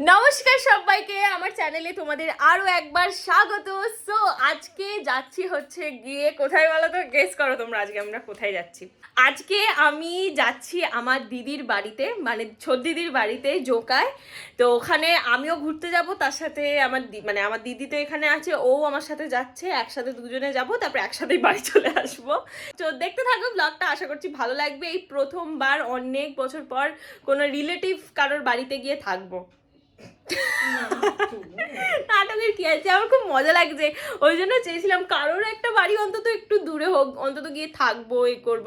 নমস্কার সবাইকে, আমার চ্যানেলে তোমাদের আরও একবার স্বাগত। সো আজকে যাচ্ছি হচ্ছে গিয়ে, কোথায় বলো তো গেস করো তোমরা আজকে আমরা কোথায় যাচ্ছি। আজকে আমি যাচ্ছি আমার দিদির বাড়িতে মানে ছোট দিদির বাড়িতে, জোকায়। তো ওখানে আমিও ঘুরতে যাব, তার সাথে আমার মানে আমার দিদি তো এখানে আছে, ও আমার সাথে যাচ্ছে, একসাথে দুজনে যাব, তারপর একসাথেই বাড়ি চলে আসব। তো দেখতে থাকো ব্লগটা আশা করছি ভালো লাগবে। এই প্রথমবার অনেক বছর পর কোনো রিলেটিভ কারোর বাড়িতে গিয়ে থাকব। নাটকের কি আছে? আমার খুব মজা লাগছে। ওই জন্য চেয়েছিলাম কারোর একটা বাড়ি অন্তত একটু দূরে হোক অন্তত গিয়ে থাকব এ করব।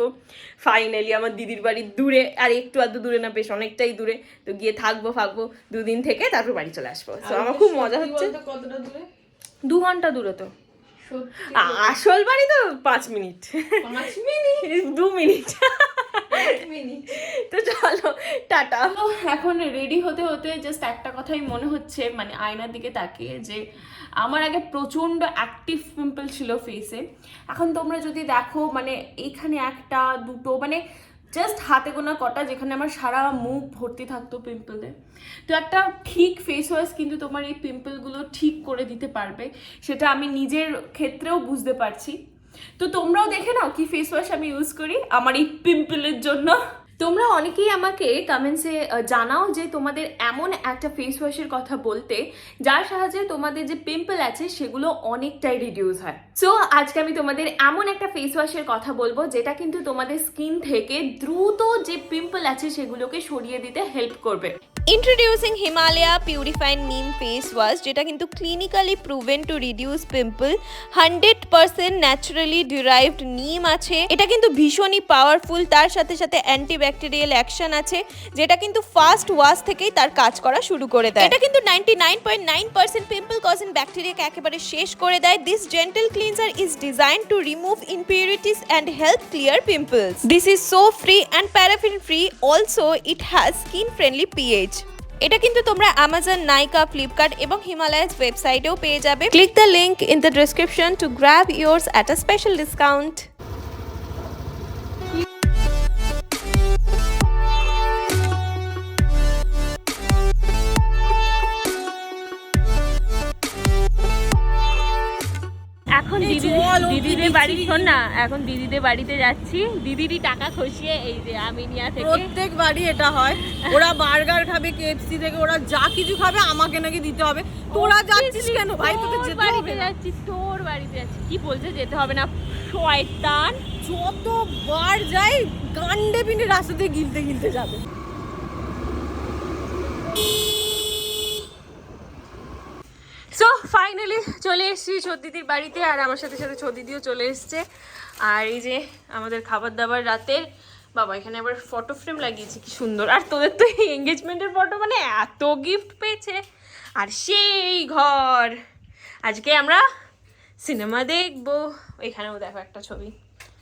ফাইনালি আমার দিদির বাড়ি দূরে আর একটু আধটু দূরে না বেশ অনেকটাই দূরে। তো গিয়ে থাকব থাকব দুদিন থেকে তারপর বাড়ি চলে আসব। তো আমার খুব মজা হচ্ছে। কতটা দূরে? দু ঘণ্টা দূরে তো। আসল বাড়ি তো পাঁচ মিনিট। পাঁচ মিনিট? দু মিনিট। তো চলো টাটা। এখন রেডি হতে হতে জাস্ট একটা কথাই মনে হচ্ছে মানে আয়নার দিকে তাকিয়ে যে আমার আগে প্রচণ্ড অ্যাক্টিভ পিম্পল ছিল ফেসে এখন তোমরা যদি দেখো মানে এইখানে একটা দুটো মানে জাস্ট হাতে গোনা কটা যেখানে আমার সারা মুখ ভর্তি থাকতো পিম্পলে তো। একটা ঠিক ফেস ওয়াশ কিন্তু তোমার এই পিম্পলগুলো ঠিক করে দিতে পারবে সেটা আমি নিজের ক্ষেত্রেও বুঝতে পারছি। তো তোমরাও দেখে নাও কি ফেস ওয়াশ আমি ইউজ করি আমার এই পিম্পলের জন্য। তোমরা অনেকেই আমাকে কমেন্টসে জানাও যে তোমাদের এমন একটা ফেস ওয়াশের কথা বলতে, যার সাহায্যে তোমাদের যে পিম্পল আছে সেগুলো অনেকটাই রিডিউস হয়। সো আজকে আমি তোমাদের এমন একটা ফেস ওয়াশের কথা বলব, যেটা কিন্তু তোমাদের স্কিন থেকে দ্রুত যে পিম্পল আছে সেগুলোকে সরিয়ে দিতে হেল্প করবে। Introducing Himalaya purified neem face wash যেটা কিন্তু clinically proven to reduce pimple hundred percent naturally derived neem আছে। এটা কিন্তু ভীষণই পাওয়ারফুল তার সাথে সাথে অ্যান্টিব্যাকটেরিয়াল অ্যাকশন আছে যেটা কিন্তু ফার্স্ট ওয়াশ থেকেই তার কাজ করা শুরু করে দেয় এটা কিন্তু ninety nine point nine percent pimple causing ব্যাকটেরিয়াকে একেবারে শেষ করে দেয় this gentle cleanser is design to remove impurities and help clear pimples. This is so free and paraffin free. Also, it has skin friendly pH. এটা কিন্তু তোমরা Amazon Nykaa Flipkart এবং হিমালয়াস ওয়েবসাইটেও পেয়ে যাবে click the link in the description to grab yours at a special discount. বাড়ি শোন না এখন দিদিদের বাড়িতে যাচ্ছি। দিদিরই টাকা খসিয়ে এই যে আমিনিয়া থেকে প্রত্যেক বাড়ি এটা হয়। ওরা বার্গার খাবে কেএফসি থেকে ওরা যা কিছু খাবে আমাকে নাকি দিতে হবে। তোরা যাচ্ছিস কেন? ভাই তোকে যেতে বাড়িতে হবে না। যাচ্ছি তোর বাড়িতে যাচ্ছি কি বলছে যেতে হবে না? শয়তান। যতবার যাই গান্ডে পিন্ডে রাস্তাতে গিলতে গিলতে যাবে। সো ফাইনালি চলে এসেছি ছদিদির বাড়িতে আর আমার সাথে সাথে ছদিদিও চলে এসেছে। আর এই যে আমাদের খাবার দাবার রাতের, বাবা এখানে আবার ফটো ফ্রেম লাগিয়েছি, কি সুন্দর। আর তোদের তো এই এঙ্গেজমেন্টের ফটো মানে এত গিফট পেয়েছে। আর সেই ঘর। আজকে আমরা সিনেমা দেখব। এখানেও দেখো একটা ছবি।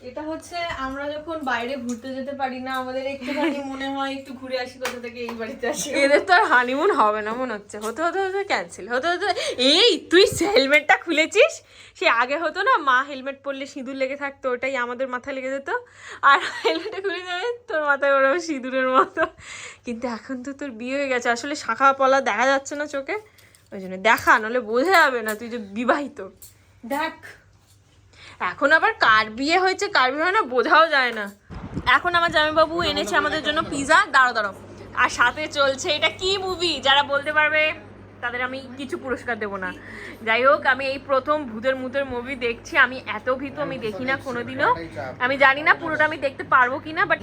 এটা হচ্ছে আমরা যখন বাইরে ঘুরতে যেতে পারি না আমাদের একটুখানি মনে হয় একটু ঘুরে আসি কোথা থেকে এই বাড়িতে আসি। এদের তো আর হানিমুন হবে না মনে হচ্ছে। হতে হতে হতে ক্যান্সেল হতে হতে এই তুই হেলমেটটা খুলেছিস? সে আগে হতো না মা হেলমেট পরলে সিঁদুর লেগে থাকতো ওটাই আমাদের মাথায় লেগে যেত। আর হেলমেটটা খুলে যাবে তোর মাথায় ওরকম সিঁদুরের মতো। কিন্তু এখন তো তোর বিয়ে হয়ে গেছে আসলে শাখা পলা দেখা যাচ্ছে না চোখে। ওই জন্য দেখা নাহলে বোঝা যাবে না তুই যে বিবাহিত। দেখ এখন আবার কার বিয়ে হয়েছে, কার বিয়ে হয় না, বোঝাও যায় না। এখন আমার জামাইবাবু এনেছে আমাদের জন্য পিজা দাঁড়ো দাঁড়ো আর সাথে চলছে এটা কি মুভি যারা বলতে পারবে, তাদের আমি কিছু পুরস্কার দেবো না। যাই হোক, আমি এই প্রথম ভূতের মুতের মুভি দেখছি। আমি এত ভীত, আমি দেখি না কোনোদিনও। আমি জানি না পুরোটা আমি দেখতে পারব কি না বাট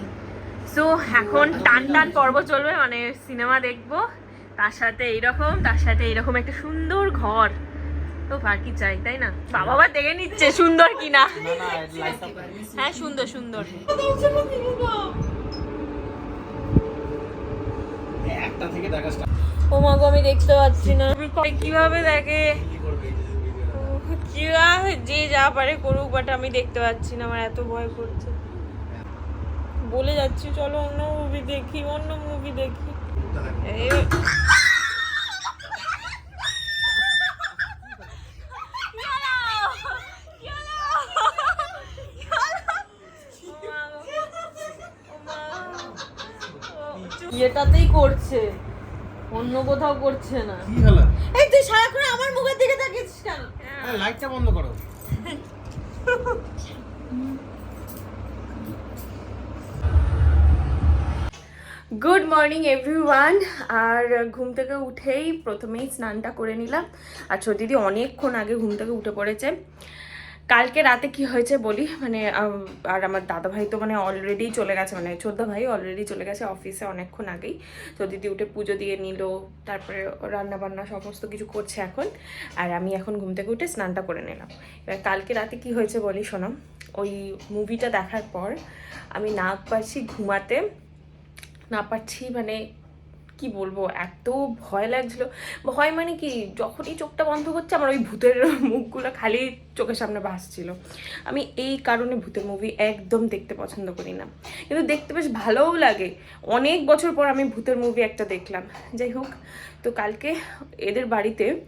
সো এখন টান টান পর্ব চলবে মানে সিনেমা দেখব। তার সাথে এইরকম, তার সাথে এইরকম একটা সুন্দর ঘর। তো আর কি চাই তাই না? বাবা দেখে নিচ্ছে সুন্দর কিনা। হ্যাঁ সুন্দর সুন্দর। ও আমি দেখতে পাচ্ছি না। কীভাবে দেখে। কীভাবে যে যা পারে করুক বাট আমি দেখতে পাচ্ছি না আমার এত ভয় করছে। বলে যাচ্ছি চলো অন্য মুভি দেখি অন্য মুভি দেখি। ইয়েটাতেই করছে। অন্য কোথাও করছে না। কি হলো? এই তুই সারাক্ষণ আমার মুখের দিকে তাকিয়েছিস কেন? লাইটটা বন্ধ করো। Good morning everyone. আর ঘুম থেকে উঠেই প্রথমেই স্নানটা করে নিলাম। আর ছোট দিদি অনেকক্ষণ আগে ঘুম থেকে উঠে পড়েছে। কালকে রাতে কি হয়েছে বলি? মানে আর আমার দাদা ভাই তো মানে অলরেডি চলে গেছে মানে ছোদ্দা ভাই অলরেডি চলে গেছে অফিসে অনেকক্ষণ আগেই। তো দিদি উঠে পুজো দিয়ে নিল, তারপরে রান্না বান্না সমস্ত কিছু করছে এখন। আর আমি এখন ঘুম থেকে উঠে স্নানটা করে নিলাম। এবার কালকে রাতে কি হয়েছে বলি শোনো? ওই মুভিটা দেখার পর আমি না পারছি ঘুমাতে, না পারছি মানে কি বলব, এত ভয় লাগছিল। ভয় মানে কি, যখনই চোখটা বন্ধ করছে আমার ওই ভূতের মুখগুলো খালি চোখের সামনে ভাসছিল আমি এই কারণে ভূতের মুভি একদম দেখতে পছন্দ করি না। কিন্তু দেখতে বেশ ভালোও লাগে। অনেক বছর পর আমি ভূতের মুভি একটা দেখলাম। যাই হোক, তো কালকে এদের বাড়িতে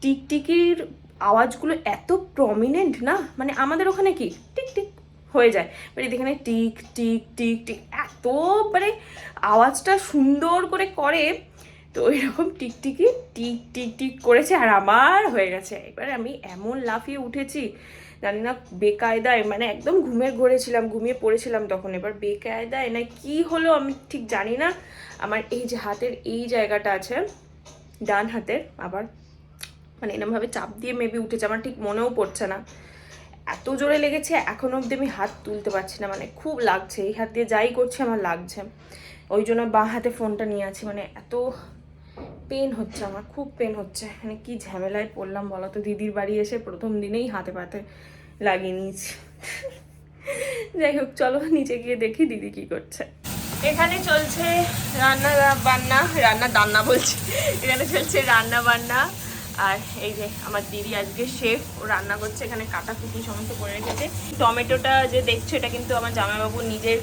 টিকটিকির আওয়াজগুলো এত প্রমিনেন্ট না? মানে আমাদের ওখানে কি? টিক টিক হয়ে যায়। মানে এখানে টিক টিক টিক টিক, এত মানে আওয়াজটা সুন্দর করে করে, তো এরকম টিকটিকি টিক টিক টিক করেছে আর আমার হয়ে গেছে। এবার আমি এমন লাফিয়ে উঠেছি, জানি না বেকায়দায় মানে একদম ঘুমের ঘরে ছিলাম, ঘুমিয়ে পড়েছিলাম তখন। এবার বেকায়দায় না কি হলো আমি ঠিক জানি না। আমার এই যে হাতের এই জায়গাটা আছে, ডান হাতের, আবার মানে এরমভাবে চাপ দিয়ে মেবি উঠেছে, আমার ঠিক মনেও পড়ছে না। এত জোরে লেগেছে, এখন অবধি আমি হাত তুলতে পারছি না মানে খুব লাগছে। এই হাত দিয়ে যাই করছি, আমার লাগছে। ওই জন্য বাঁ হাতে ফোনটা নিয়ে আছি মানে এত পেন হচ্ছে, আমার খুব পেন হচ্ছে। মানে কি ঝামেলায় পড়লাম বলো তো? দিদির বাড়ি এসে প্রথম দিনেই হাতে পাতে লাগিয়ে নিয়েছি। যাই হোক, চলো নিচে গিয়ে দেখি দিদি কি করছে। এখানে চলছে রান্না, বান্না, রান্না দান্না বলছি। এখানে চলছে রান্না বান্না। আর এই যে আমার দিদি আজকে শেফ ও রান্না করছে এখানে কাটা কুটি সমস্ত করে রেখেছে। টমেটোটা যে দেখছ এটা কিন্তু আমার জামাইবাবু নিজের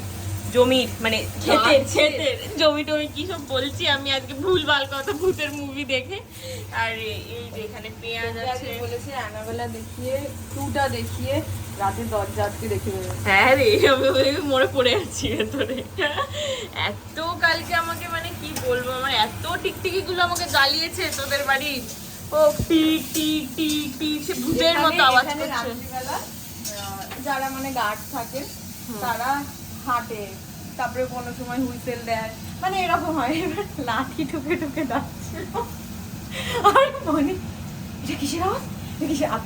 জমির মানে ক্ষেতের ক্ষেতের জমি টমি কি সব বলছি আমি আজকে ভুলভাল কথা ভূতের মুভি দেখে। আর এই যে এখানে পেঁয়াজ আছে। বলেছে অ্যানাবেলা দেখিয়ে টুটা দেখিয়ে রাতে দরজা আটকে দেখে হ্যাঁ রে আমি মনে পড়ে ভেতরে। এত কালকে আমাকে মানে কি বলব আমার এত টিকটিকি গুলো আমাকে গালিয়েছে তোদের বাড়ি। ও টিক টিক টিক টিক সে ভূতের মতো আওয়াজ করছে। আহ, যারা মানে গার্ড থাকে তারা হাঁটে। তারপরে কোনো সময় হুইসেল দেয়। মানে এরকম হয়। এবার লাঠি ঠুকে ঠুকে যাচ্ছে। আর মনে এটা কিসের আওয়াজ?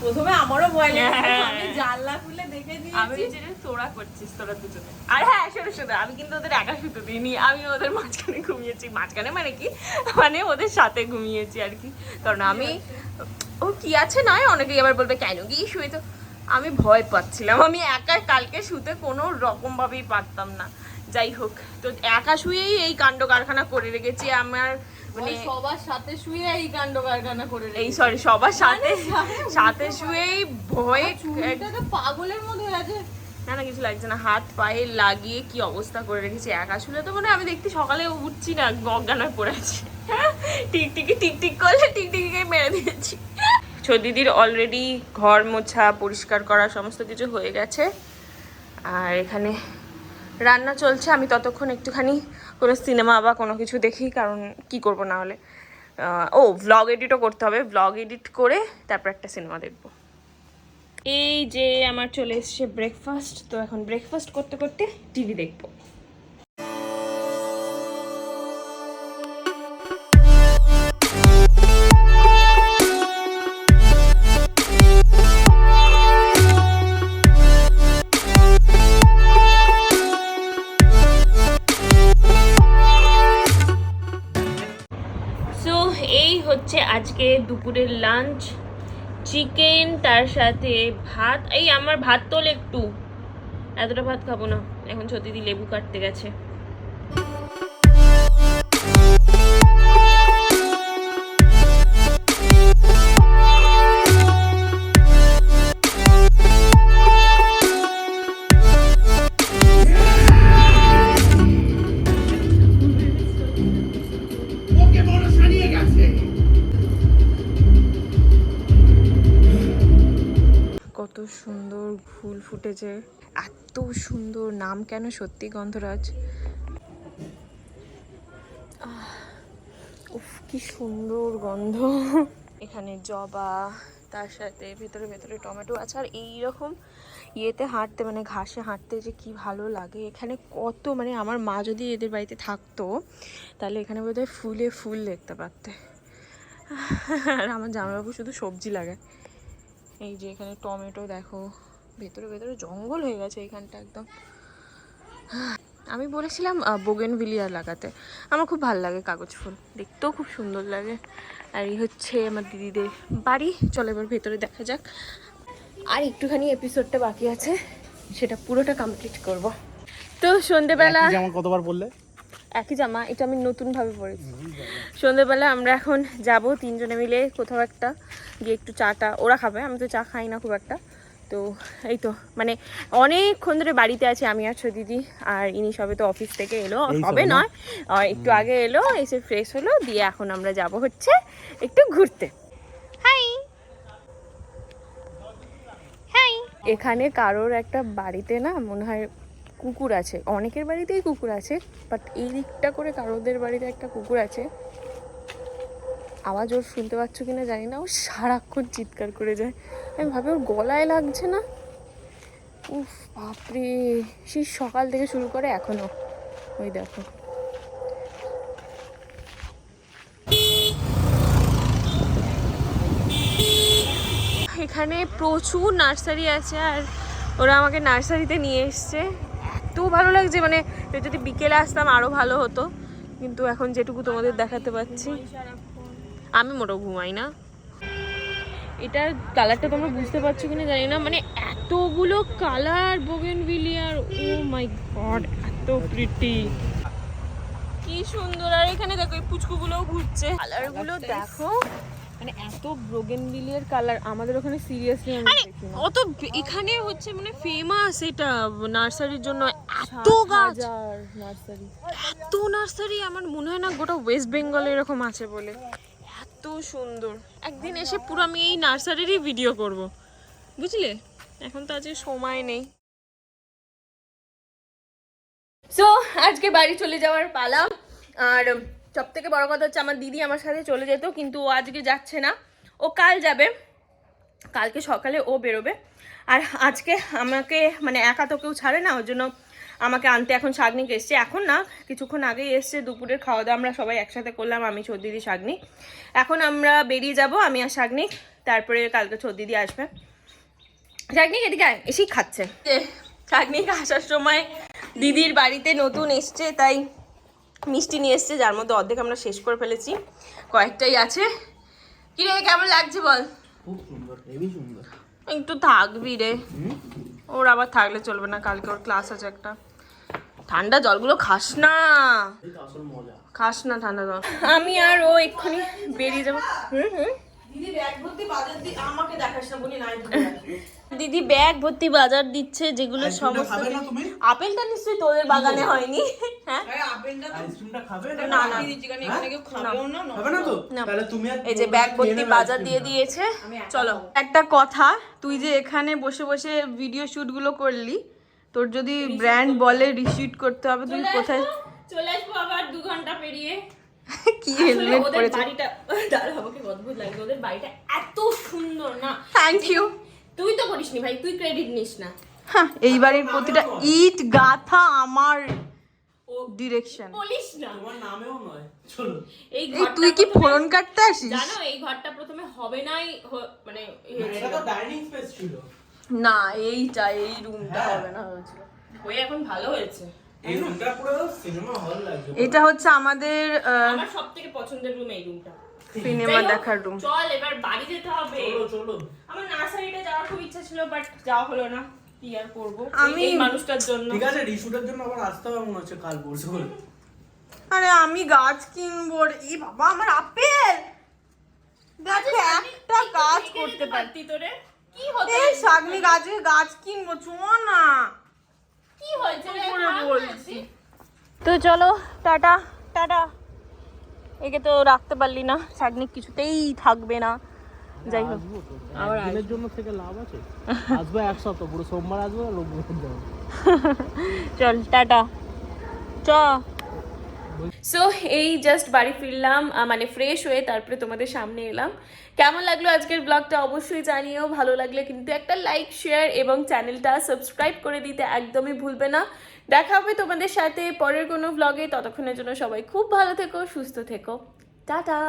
প্রথমে আমারও ভয় হ্যাঁ। আমি জানলা খুলে দেখে আমি দিয়েছি যেটা তোরা করছিস তোরা দুজনে। আর হ্যাঁ শোনো শোনো আমি কিন্তু ওদের একা শুতে দিইনি আমি ওদের মাঝখানে ঘুমিয়েছি। মাঝখানে মানে কি? মানে ওদের সাথে ঘুমিয়েছি আর কি। কারণ আমি ও কি আছে নয় অনেকেই আবার বলবে কেন গিয়ে শুয়ে তো আমি ভয় পাচ্ছিলাম। আমি একা কালকে শুতে কোনো রকম ভাবেই পারতাম না। যাই হোক তো একা শুয়েই এই কাণ্ড কারখানা করে রেখেছি। আমার মানে মানে সবার সাথে শুয়ে এই কাণ্ড কারখানা করে এই সরি সবার সাথে সাথে শুয়েই ভয়ে চুলটা তো পাগলের মতো আছে। না না কিছু লাগছে না। হাত পায়ে লাগিয়ে কি অবস্থা করে রেখেছি একা? শুলে তো মানে আমি দেখতে সকালে উঠছি না অজ্ঞান হয়ে পড়ে আছি। টিকটিকি টিকটিক করলে টিকটিকিকে মেরে দিয়েছি। ছো দিদির অলরেডি ঘর মোছা পরিষ্কার করা সমস্ত কিছু হয়ে গেছে। আর এখানে রান্না চলছে। আমি ততক্ষণ একটুখানি কোনো সিনেমা বা কোনো কিছু দেখি, কারণ কি করব না হলে? ও ভ্লগ এডিটও করতে হবে। ভ্লগ এডিট করে তারপর একটা সিনেমা দেখব। এই যে আমার চলে এসছে ব্রেকফাস্ট তো এখন ব্রেকফাস্ট করতে করতে টিভি দেখব। লাঞ্চ চিকেন তার সাথে ভাত। এই আমার ভাত তোল একটু। এতটা ভাত খাব না। এখন সত্যি লেবু কাটতে গেছে। ফুল ফুটেছে। এত সুন্দর নাম কেন সত্যি গন্ধরাজ? উফ, কি সুন্দর গন্ধ। এখানে জবা, তার সাথে ভেতরে ভেতরে টমেটো আছে। আর এইরকম ইয়েতে হাঁটতে মানে ঘাসে হাঁটতে যে কি ভালো লাগে। এখানে কত মানে আমার মা যদি এদের বাড়িতে থাকতো, তাহলে এখানে বোধহয় ফুলে ফুল দেখতে পারতে। আর আমার জামাইবাবু শুধু সবজি লাগে এই যে এখানে টমেটো, দেখো। ভেতরে ভেতরে জঙ্গল হয়ে গেছে এইখানটা একদম। আমি বলেছিলাম বোগেন ভিলিয়ার লাগাতে। আমার খুব ভালো লাগে কাগজ ফুল। দেখতেও খুব সুন্দর লাগে। আর এই হচ্ছে আমার দিদিদের বাড়ি। চলো এবার ভেতরে দেখা যাক। আর একটুখানি এপিসোডটা বাকি আছে। সেটা পুরোটা কমপ্লিট করব। তো সন্ধেবেলা যেমন কতবার বললে একই জামা এটা আমি নতুনভাবে পরেছি। সন্ধেবেলা আমরা এখন যাব তিনজনে মিলে কোথাও একটা গিয়ে একটু চাটা ওরা খাবে আমি তো চা খাই না খুব একটা। তো এই তো মানে অনেকক্ষণ ধরে বাড়িতে আছে আমি আর দিদি আর ইনি সবে তো অফিস থেকে এলো। সবে নয় একটু আগে এলো এসে ফ্রেশ হলো দিয়ে এখন আমরা যাব হচ্ছে একটু ঘুরতে। হাই হাই এখানে কারোর একটা বাড়িতে না মনে হয় কুকুর আছে অনেকের বাড়িতেই কুকুর আছে বাট এই দিকটা করে কারোদের বাড়িতে একটা কুকুর আছে। আওয়াজ ওর শুনতে পাচ্ছ কি না জানি না, ও সারাক্ষণ চিৎকার করে যায়। আমি ভাবি ওর গলায় লাগছে না? উফ, বাপরে সেই সকাল থেকে শুরু করে এখনও। ওই দেখো। এখানে প্রচুর নার্সারি আছে আর ওরা আমাকে নার্সারিতে নিয়ে এসছে। এত ভালো লাগছে মানে যদি বিকেলে আসতাম আরও ভালো হতো। কিন্তু এখন যেটুকু তোমাদের দেখাতে পাচ্ছি। আমি মোটেও ঘুমাই না। এটার কালারটা তোমরা বুঝতে পারছ কিনা জানি না। মানে এতগুলো colour বোগেন Villiers oh my god এত প্রিটি কি সুন্দর। আর এখানে দেখো এই পুচকুগুলোও ঘুরছে। কালারগুলো দেখো। মানে এত ব্রোগেন ভিলিয়ার কালার আমাদের ওখানে সিরিয়াসলি আমি দেখি না অত এখানে হচ্ছে মানে ফেমাস এটা নার্সারির জন্য। এত গাছ। নার্সারি এত নার্সারি আমার মনে হয় না গোটা ওয়েস্ট বেঙ্গলে এরকম আছে বলে। সুন্দর। একদিন এসে পুরো আমি এই নার্সারিরই ভিডিও করব। বুঝলে? এখন তো আজকে সময় নেই। সো আজকে বাড়ি চলে যাওয়ার পালা। আর সব থেকে বড় কথা হচ্ছে আমার দিদি আমার সাথে চলে যেত, কিন্তু ও আজকে যাচ্ছে না। ও কাল যাবে। কালকে সকালে ও বেরোবে। আর আজকে আমাকে মানে একা তো কেউ ছাড়ে না, ওর জন্য আমাকে আনতে এখন শাগনিক এসছে। এখন না কিছুক্ষণ আগেই এসছে দুপুরের খাওয়া দাওয়া আমরা সবাই একসাথে করলাম আমি দিদি শাগনিক এখন আমরা বেরিয়ে যাব আমি আর শাগনিক তারপরে কালকে দিদি আসবে। শাগনিক এদিকে এসেই খাচ্ছে। শাগনিক আসার সময় দিদির বাড়িতে নতুন এসছে তাই মিষ্টি নিয়ে এসছে যার মধ্যে অর্ধেক আমরা শেষ করে ফেলেছি। কয়েকটাই আছে। কি রে কেমন লাগছে বল? খুব সুন্দর হেভি সুন্দর। একটু থাকবি রে। ওর আবার থাকলে চলবে না কালকে ওর ক্লাস আছে একটা। ঠান্ডা জলগুলো খাস না। খাস না ঠান্ডা জল। আমি আর ও এক্ষুনি বেরিয়ে যাব। হুম হুম। দিদি ব্যাগ ভর্তি বাজার দিচ্ছে যেগুলো সমস্ত খাবে না তুমি? আপেলটা নিশ্চয়ই তোদের বাগানে হয়নি। হ্যাঁ? আইসক্রিমটা খাবে? না না খাবে না তো? না। তাহলে তুমি আর এই যে ব্যাগ ভর্তি বাজার দিয়ে দিয়েছে। চলো একটা কথা তুই যে এখানে বসে বসে ভিডিও শুটগুলো করলি তোর যদি ব্র্যান্ড বলে রিশুট করতে হবে তুই কোথায় চলে আসব আবার দু ঘণ্টা পেরিয়ে। কি হেলমেট পরেছে? বাড়িটা দাঁড়া আমাকে অদ্ভুত লাগছে। ওদের বাড়িটা এত সুন্দর না। থ্যাংক ইউ তুই তো করিসনি ভাই তুই ক্রেডিট নিস না। হ্যাঁ এই বাড়ির প্রতিটা ইট গাথা আমার ডিরেকশন বলিস না। তোমার নামেও নয়। চলো এই তুই কি ফোরন কাটতে আসিস? জানো এই ঘরটা প্রথমে হবে নাই মানে এটা তো ডাইনিং স্পেস ছিল। না এইটা এই রুমটা হ্যাঁ। হবে না হয়েছিল। হয়ে এখন ভালো হয়েছে। এই রুমটা পুরো সিনেমা হল লাগছে এটা হচ্ছে আমাদের আমার সব পছন্দের রুম এই রুমটা সিনেমা দেখার রুম চল এবার বাড়ি যেতে হবে। চলো চলো। আমার নার্সারিতে যাওয়ার খুব ইচ্ছা ছিল বাট যাওয়া হলো না। কি আর করব? আমি- এই মানুষটার জন্য। ঠিক আছে রিশুটের জন্য আবার আসতে হবে মনে হচ্ছে কাল পরশু আরে আমি গাছ কিনবো রে। এই বাবা আমার আপেল! দেখো একটা গাছ করতে পারি। পারতি তোরে? কি হতো এই শাগনি গাছে গাছ কিনবো চো না। কি হয়েছে বলছি। তো চলো টাটা টাটা। একে তো রাখতে পারলি না শাগনিক কিছুতেই থাকবে না। যাই হোক। আবার দিনের জন্য থেকে লাভ আছে? আসবে এক সপ্তাহ পুরো সোমবার আসবে আর রোববার যাব। চল টাটা। চ। সো এই জাস্ট বাড়ি ফিরলাম মানে ফ্রেশ হয়ে তারপরে তোমাদের সামনে এলাম। কেমন লাগল আজকের ব্লগটা অবশ্যই জানিও, ভালো লাগলে কিন্তু একটা লাইক শেয়ার এবং চ্যানেলটা সাবস্ক্রাইব করে দিতে একদমই ভুলবে না। দেখা হবে তোমাদের সাথে পরের কোনো ব্লগে ততক্ষণের জন্য সবাই খুব ভালো থেকো, সুস্থ থেকো। টাটা!